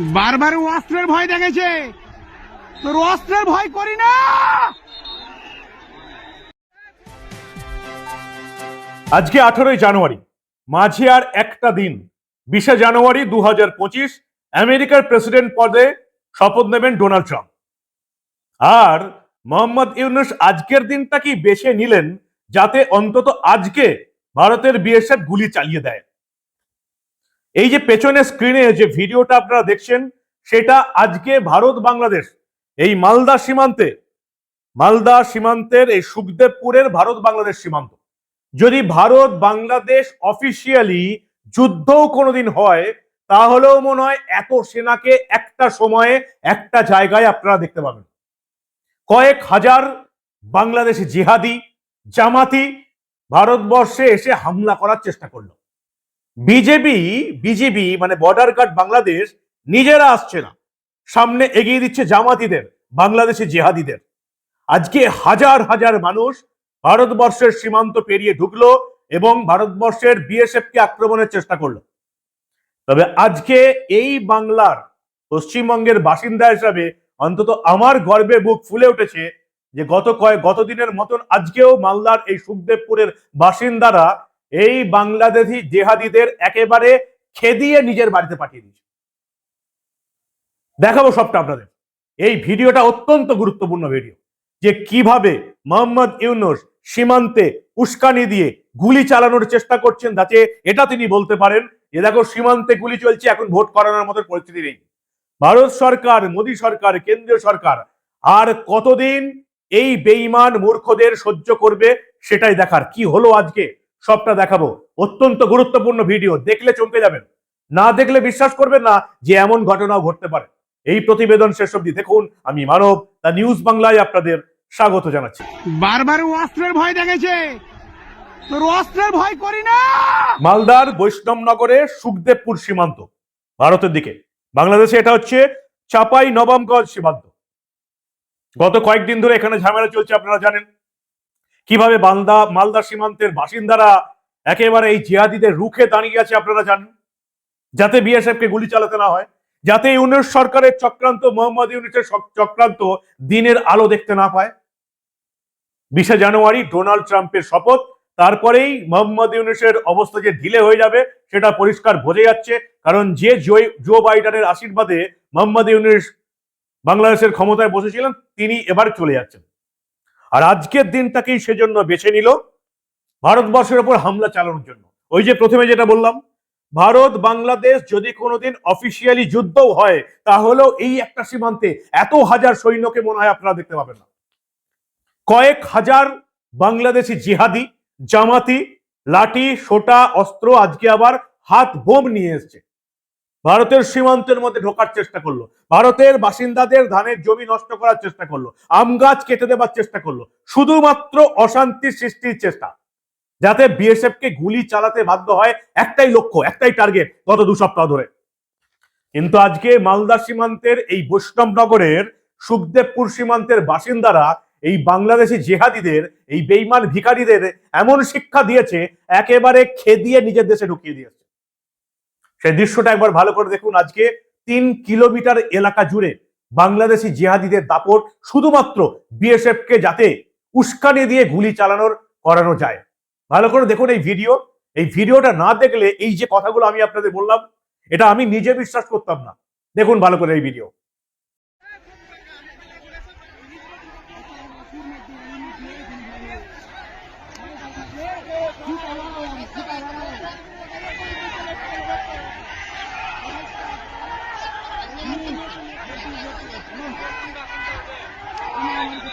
বারবার অস্ত্রের ভয় দেখেছে। তোর অস্ত্রের ভয় করি না! আজকে আঠারোই জানুয়ারি, মাঝে আর একটা দিন। বিশে জানুয়ারি দু হাজার পঁচিশ, আমেরিকার প্রেসিডেন্ট পদে শপথ নেবেন ডোনাল্ড ট্রাম্প। আর মোহাম্মদ ইউনুস আজকের দিনটা কি বেছে নিলেন, যাতে অন্তত আজকে ভারতের বিএসএফ গুলি চালিয়ে দেয়? এই যে পেছনে স্ক্রিনে যে ভিডিওটা আপনারা দেখছেন, সেটা আজকে ভারত বাংলাদেশ, এই মালদা সীমান্তে, মালদা সীমান্তের এই সুখদেবপুরের ভারত বাংলাদেশ সীমান্ত। যদি ভারত বাংলাদেশ অফিসিয়ালি যুদ্ধও কোনোদিন হয়, তাহলেও মনে হয় এত সেনাকে একটা সময়ে একটা জায়গায় আপনারা দেখতে পাবেন। কয়েক হাজার বাংলাদেশি জিহাদি, জামাতি ভারতবর্ষে এসে হামলা করার চেষ্টা করল। বিজেপি বিজেপি মানে বর্ডার গার্ড বাংলাদেশ নিজেরা আসছে না। সামনে এগিয়ে দিচ্ছে জামাতিদের, বাংলাদেশি জিহাদিদের। আজকে হাজার হাজার মানুষ ভারতবর্ষের সীমান্ত পেরিয়ে ঢুকলো এবং ভারতবর্ষের বিএসএফ কে আক্রমণের চেষ্টা করল। তবে আজকে এই বাংলার পশ্চিমবঙ্গের বাসিন্দা হিসাবে অন্তত আমার গর্বে বুক ফুলে উঠেছে যে গত কয়েক, গত দিনের মতন আজকেও মালদার এই সুখদেবপুরের বাসিন্দারা এই বাংলাদেশি জেহাদিদের একেবারে খেদিয়ে নিজের বাড়িতে পাঠিয়ে দিয়েছে। দেখাবো সবটা আপনাদের। এই ভিডিওটা অত্যন্ত গুরুত্বপূর্ণ ভিডিও, যে কীভাবে মোহাম্মদ ইউনুস সীমান্তে উস্কানি দিয়ে গুলি চালানোর চেষ্টা করছেন, যাতে এটা তিনি বলতে পারেন যে, দেখো, সীমান্তে গুলি চলছে, এখন ভোট করানোর মতো পরিস্থিতি নেই। ভারত সরকার, মোদী সরকার, কেন্দ্রীয় সরকার, আর কতদিন এই বেইমান মূর্খদের সহ্য করবে, সেটাই দেখার। কি হলো আজকে? সবটা দেখাবো। অত্যন্ত গুরুত্বপূর্ণ ভিডিও দেখলে চমকে যাবেন। না দেখলে বিশ্বাস করবেন না যে এমন ঘটনাও ঘটতে পারে। এই প্রতিবেদন শেষ অবধি দেখুন। আমি মানব দ্য নিউজ বাংলায় আপনাদের স্বাগত জানাচ্ছি। বারবার অস্ত্রের ভয় দেখেছে। তোর অস্ত্রের ভয় করি না! মালদার বৈষ্ণবনগরে সুখদেবপুর সীমান্ত ভারতের দিকে। বাংলাদেশে এটা হচ্ছে চাপাই নবমগঞ্জ সীমান্ত। গত কয়েকদিন ধরে এখানে ঝামেলা চলছে আপনারা জানেন। কীভাবে বান্দা মালদা সীমান্তের বাসিন্দারা একেবারে এই জিহাদিদের রুখে দাঁড়িয়ে আছে আপনারা জানেন? যাতে বিএসএফ কে গুলি চালাতে না হয়, যাতে ইউনিশ সরকারের চক্রান্ত, মোহাম্মদ ইউনিসের চক্রান্ত দিনের আলো দেখতে না পায়। বিশে জানুয়ারি ডোনাল্ড ট্রাম্পের শপথ, তারপরেই মোহাম্মদ ইউনুসের অবস্থা যে ঢিলে হয়ে যাবে, সেটা পরিষ্কার বোঝা যাচ্ছে। কারণ যে জো বাইডেনের আশীর্বাদে মোহাম্মদ ইউনুস বাংলাদেশের ক্ষমতায় বসেছিলেন, তিনি এবার চলে যাচ্ছেন। আর আজকের দিনটাকেই সেজন্য বেছে নিল ভারতবর্ষের ওপর হামলা চালানোর জন্য। ওই যে প্রথমে যেটা বললাম, ভারত, বাংলাদেশ যদি কোনোদিন অফিসিয়ালি যুদ্ধও হয়, তাহলেও এই একটা সীমান্তে এত হাজার সৈন্যকে মনে হয় আপনারা দেখতে পাবেন না। কয়েক হাজার বাংলাদেশি জিহাদি, জামাতি, লাঠি, সোটা, অস্ত্র আজকে আবার হাত বোম নিয়ে এসছে। ভারতের সীমান্তের মধ্যে ঢোকার চেষ্টা করল। ভারতের বাসিন্দাদের ধানের জমি নষ্ট করার চেষ্টা করল। আম গাছ কেটে দেবার চেষ্টা করল। শুধুমাত্র অশান্তি সৃষ্টির চেষ্টা। যাতে বিএসএফ কে গুলি চালাতে বাধ্য হয়, একটাই লক্ষ্য, একটাই টার্গেট গত দু সপ্তাহ ধরে। কিন্তু আজকে মালদা সীমান্তের এই বৈষ্ণবনগরের, সুখদেবপুর সীমান্তের বাসিন্দারা, এই বাংলাদেশি জেহাদিদের, এই বেইমান ভিকারীদের এমন শিক্ষা দিয়েছে, একেবারে খেদিয়ে নিজের দেশে ঢুকিয়ে দিয়েছে। সেই দৃশ্যটা একবার ভালো করে দেখুন। আজকে তিন কিলোমিটার এলাকা জুড়ে বাংলাদেশি জিহাদিদের দাপট শুধুমাত্র বিএসএফ কে যাতে উস্কানি দিয়ে গুলি চালানোর করানো যায়। ভালো করে দেখুন এই ভিডিও। এই ভিডিওটা না দেখলে এই যে কথাগুলো আমি আপনাদের বললাম, এটা আমি নিজে বিশ্বাস করতাম না। দেখুন ভালো করে এই ভিডিও।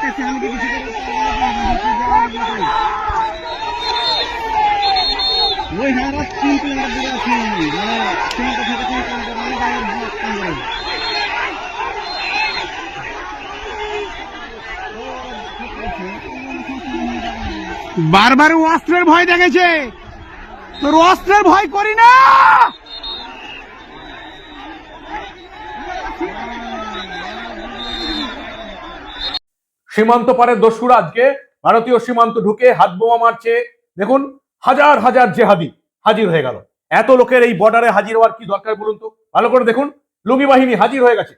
দেখতেছি আমি কি কিছু ওই হারা তিন কিলোমিটার দূরে আছি মানে তিন বারবার অস্ত্রের ভয় দেখেছে। তোর অস্ত্রের ভয় করি না! সীমান্ত পারে দস্যুরা আজকে। ভারতীয় সীমান্ত ঢুকে হাত বোমা মারছে। দেখুন, হাজার হাজার জেহাদি হাজির হয়ে গেল। এত লোকের এই বর্ডারে হাজির হওয়ার কি দরকার বলুন তো? ভালো করে দেখুন, লুঙ্গি বাহিনী হাজির হয়ে গেছে।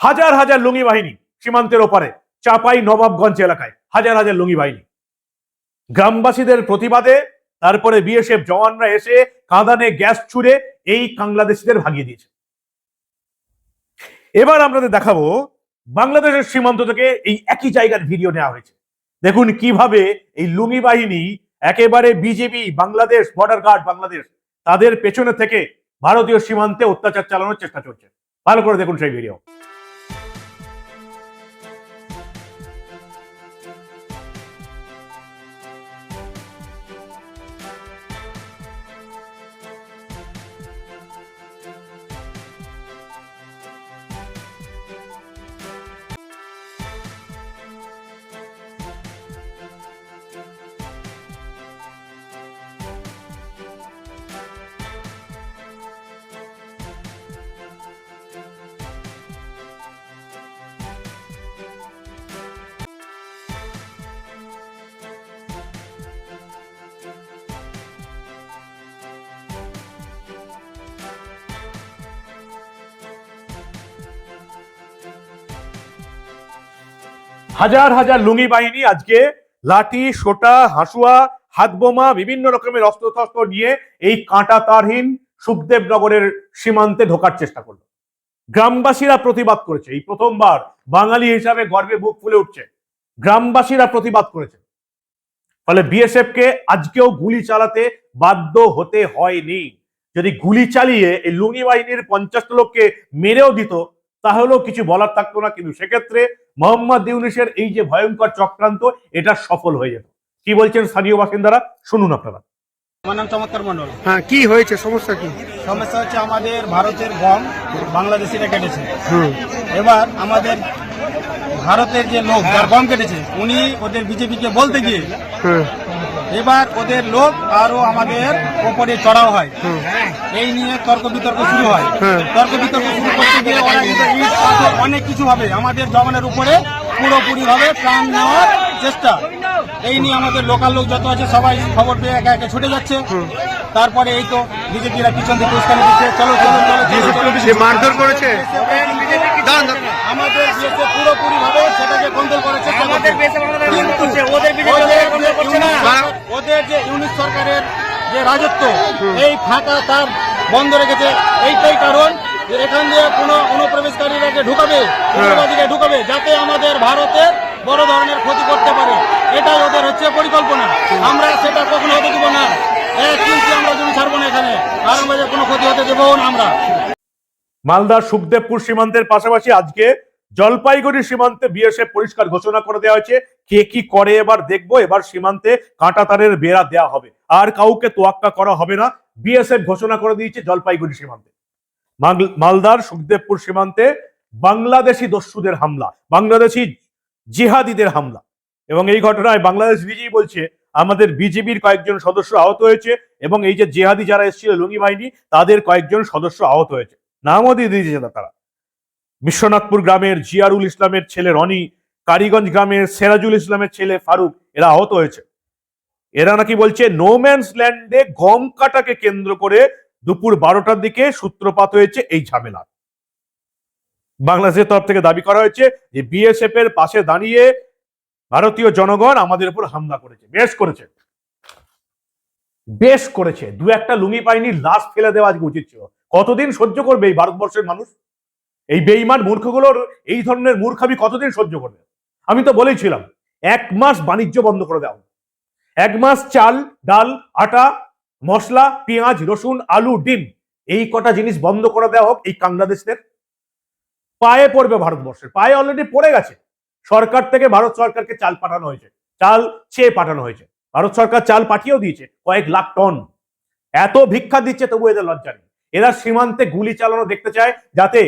হাজার হাজার লুঙ্গি বাহিনী সীমান্তের ওপারে, চাপাই নবাবগঞ্জ এলাকায়, হাজার হাজার লুঙ্গি বাহিনী। গ্রামবাসীদের প্রতিবাদে, তারপরে বিএসএফ জওয়ানরা এসে কাঁদানে গ্যাস ছুড়ে এই বাংলাদেশিদের ভাগিয়ে দিয়েছে। এবার আপনাদের দেখাবো বাংলাদেশের সীমান্ত থেকে এই একই জায়গার ভিডিও নেওয়া হয়েছে। দেখুন কীভাবে এই লুঙ্গি বাহিনী, একেবারে BJP Bangladesh border guard Bangladesh, তাদের পেছনে থেকে ভারতীয় সীমান্তে অত্যাচার চালানোর চেষ্টা চলছে। ভালো করে দেখুন সেই ভিডিও হাজার হাজার লুঙ্গি বাহিনী আজকে লাঠি, সোটা, হাসুয়া হাত বোমা বিভিন্ন রকমের অস্ত্রশস্ত্র নিয়ে এই কাঁটা তারহীন সুখদেবনগরের সীমান্তে ঢোকার চেষ্টা করল। গ্রামবাসীরা প্রতিবাদ করেছে। এই প্রথমবার বাঙালি হিসাবে গর্বে বুক ফুলে উঠছে। গ্রামবাসীরা প্রতিবাদ করেছে। ফলে বিএসএফ কে আজকেও গুলি চালাতে বাধ্য হতে হয়নি। যদি গুলি চালিয়ে এই লুঙ্গি বাহিনীর পঞ্চাশটা লোককে মেরেও দিত, তাহলেও কিছু বলার থাকতো না। কিন্তু সেক্ষেত্রে মোহাম্মদ ইউনিসের এই যে ভয়ঙ্কর চক্রান্ত এটা সফল হয়ে যেত। কি বলছেন স্থানীয় বাসিন্দারা? শুনুন আপনারা। আমার নাম চমৎকার মন্ডল হ্যাঁ কি হয়েছে? সমস্যা কি? সমস্যা হচ্ছে আমাদের ভারতের গম বাংলাদেশিরা কেটেছে। এবার আমাদের ভারতের যে লোক যার গম কেটেছে উনি ওদের বিজেপিকে বলতে গিয়ে এবার ওদের লোক আরও আমাদের ওপরে চড়াও হয়। এই নিয়ে তর্ক বিতর্ক শুরু হয়। তর্ক বিতর্ক শুরু করতে গিয়ে ওরা কিন্তু ইট পাথর অনেক কিছু ভাবে আমাদের জওয়ানের উপরে পুরোপুরি ভাবে প্রাণ নেওয়ার চেষ্টা। এই নিয়ে আমাদের লোকাল লোক যত আছে সবাই খবর পেয়ে একা একে ছুটে যাচ্ছে। তারপরে এই তো বিজেপিরা পিছন থেকে উস্কানি দিচ্ছে। চলো চলো মারধর করেছে। আমাদের দেশে পুরোপুরি ভাবে সেটাকে কন্ট্রোল করেছে আমাদের কিন্তু ওদের ওদের যে ইউনিট সরকারের যে রাজত্ব এই ফাঁকা তার বন্ধ রেখেছে। এইটাই কারণ। যে এখান দিয়ে কোনো অনুপ্রবেশকারীরাকে ঢুকাবে উগ্রবাদীকে ঢুকাবে যাতে আমাদের ভারতের বড় ধরনের ক্ষতি করতে পারে। এটাই ওদের হচ্ছে পরিকল্পনা। আমরা সেটা কখনো হতে দিব না। এক ইঞ্চি আমরা জমি ছাড়বো না এখানে। কোনো ক্ষতি হতে দেবো না আমরা। মালদার সুখদেবপুর সীমান্তের পাশাপাশি আজকে জলপাইগুড়ি সীমান্তে বিএসএফ পরিষ্কার ঘোষণা করে দেওয়া হয়েছে। কে কি করে এবার দেখব। এবার সীমান্তে কাঁটা তারের বেড়া দেওয়া হবে। আর কাউকে তোয়াক্কা করা হবে না। বিএসএফ ঘোষণা করে দিয়েছে জলপাইগুড়ি সীমান্তে। মালদার সুখদেবপুর সীমান্তে বাংলাদেশি দস্যুদের হামলা, বাংলাদেশি জিহাদিদের হামলা। এবং এই ঘটনায় বাংলাদেশ বিজেপি বলছে, আমাদের বিজেপির কয়েকজন সদস্য আহত হয়েছে এবং এই যে জেহাদি যারা এসেছিল, লুঙ্গি বাহিনী, তাদের কয়েকজন সদস্য আহত হয়েছে। নামও দিয়ে দিয়েছে তারা। বিশ্বনাথপুর গ্রামের জিয়ারুল ইসলামের ছেলে রনি, কারিগঞ্জ গ্রামের সেরাজুল ইসলামের ছেলে ফারুক, এরা আহত হয়েছে। এরা নাকি বলছে নোম্যান্স ল্যান্ডে গম কাটাকে কেন্দ্র করে দুপুর বারোটার দিকে সূত্রপাত হয়েছে এই ঝামেলা বাংলাদেশের তরফ থেকে দাবি করা হয়েছে যে বিএসএফ এর পাশে দাঁড়িয়ে ভারতীয় জনগণ আমাদের উপর হামলা করেছে, বেশ করেছে। বেশ করেছে, দু একটা লুঙ্গি বাহিনীর লাশ ফেলে দেওয়া আজকে উচিত ছিল। কতদিন সহ্য করবে এই ভারতবর্ষের মানুষ? এই বেইমান মূর্খগুলোর এই ধরনের মূর্খামি কতদিন সহ্য করবে? আমি তো বলেইছিলাম, এক মাস বাণিজ্য বন্ধ করে দেওয়া। এক মাস চাল, ডাল, আটা মশলা, পেঁয়াজ, রসুন, আলু, ডিম, এই কটা জিনিস বন্ধ করে দেওয়া হোক এই বাংলাদেশদের পায়ে পড়বে ভারতবর্ষের, পায়ে অলরেডি পড়ে গেছে। সরকার থেকে ভারত সরকারকে চাল পাঠানো হয়েছে, চাল চেয়ে পাঠানো হয়েছে। ভারত সরকার চাল পাঠিয়েও দিয়েছে কয়েক লাখ টন। এত ভিক্ষা দিচ্ছে তবু এদের লজ্জা নেই। এরা সীমান্তে গুলি চালানো দেখতে চায় যাতে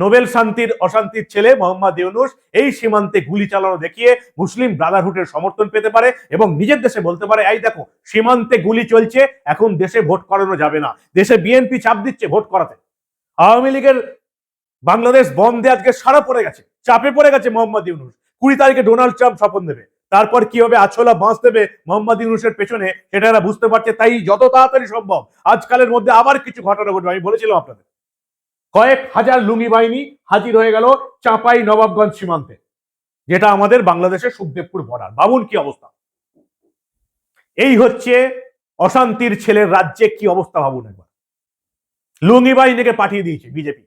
নোবেল শান্তির অশান্তির ছেলে মোহাম্মদ ইউনুস এই সীমান্তে গুলি চালানো দেখিয়ে মুসলিম ব্রাদারহুডের সমর্থন পেতে পারে এবং নিজের দেশে বলতে পারে, এই দেখো, সীমান্তে গুলি চলছে, এখন দেশে ভোট করানো যাবে না। দেশে বিএনপি চাপ দিচ্ছে ভোট করাতে। আওয়ামী লীগের বাংলাদেশ বন্ধে আজকে সারা পড়ে গেছে, চাপে পড়ে গেছে মোহাম্মদ ইউনুস। কুড়ি তারিখে ডোনাল্ড ট্রাম্প শপথ নেবে। তারপর কি হবে? আছলা বাঁচ দেবে মোহাম্মদ ইউনুসের পেছনে। সেটা বুঝতে পারছে, তাই যত তাড়াতাড়ি সম্ভব। আজকালের মধ্যে আবার কিছু ঘটনা ঘটবে, আমি বলেছিলাম আপনাদের। কয়েক হাজার লুঙ্গি বাহিনী হাজির হয়ে গেল চাঁপাই নবাবগঞ্জ সীমান্তে, যেটা আমাদের বাংলাদেশের সুখদেবপুর বর্ডার বাবুন কি অবস্থা? এই হচ্ছে অশান্তির ছেলের রাজ্যে কি অবস্থা ভাবুন একবার? লুঙ্গি বাহিনীকে পাঠিয়ে দিয়েছে BJP.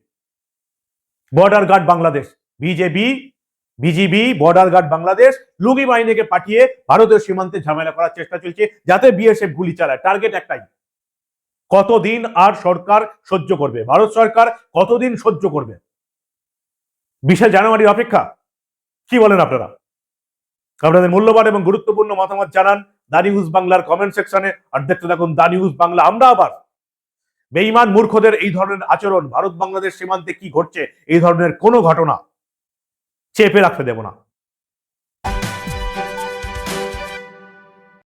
Border guard Bangladesh, BJP, BGB border guard Bangladesh, লুঙ্গি বাহিনীকে পাঠিয়ে ভারতীয় সীমান্তে ঝামেলা করার চেষ্টা চলছে যাতে বিএসএফ গুলি চালায়। টার্গেট একটাই। কতদিন আর সরকার সহ্য করবে? ভারত সরকার কতদিন সহ্য করবে? বিশে জানুয়ারির অপেক্ষা? কি বলেন আপনারা? আপনাদের মূল্যবান এবং গুরুত্বপূর্ণ মতামত জানান দা নিউজ বাংলার কমেন্ট সেকশনে আর দেখতে থাকুন দা নিউজ বাংলা। আমরা আবার বেঈমান মূর্খদের এই ধরনের আচরণ ভারত বাংলাদেশ সীমান্তে কি ঘটছে, এই ধরনের কোনো ঘটনা চেপে রাখতে দেব না।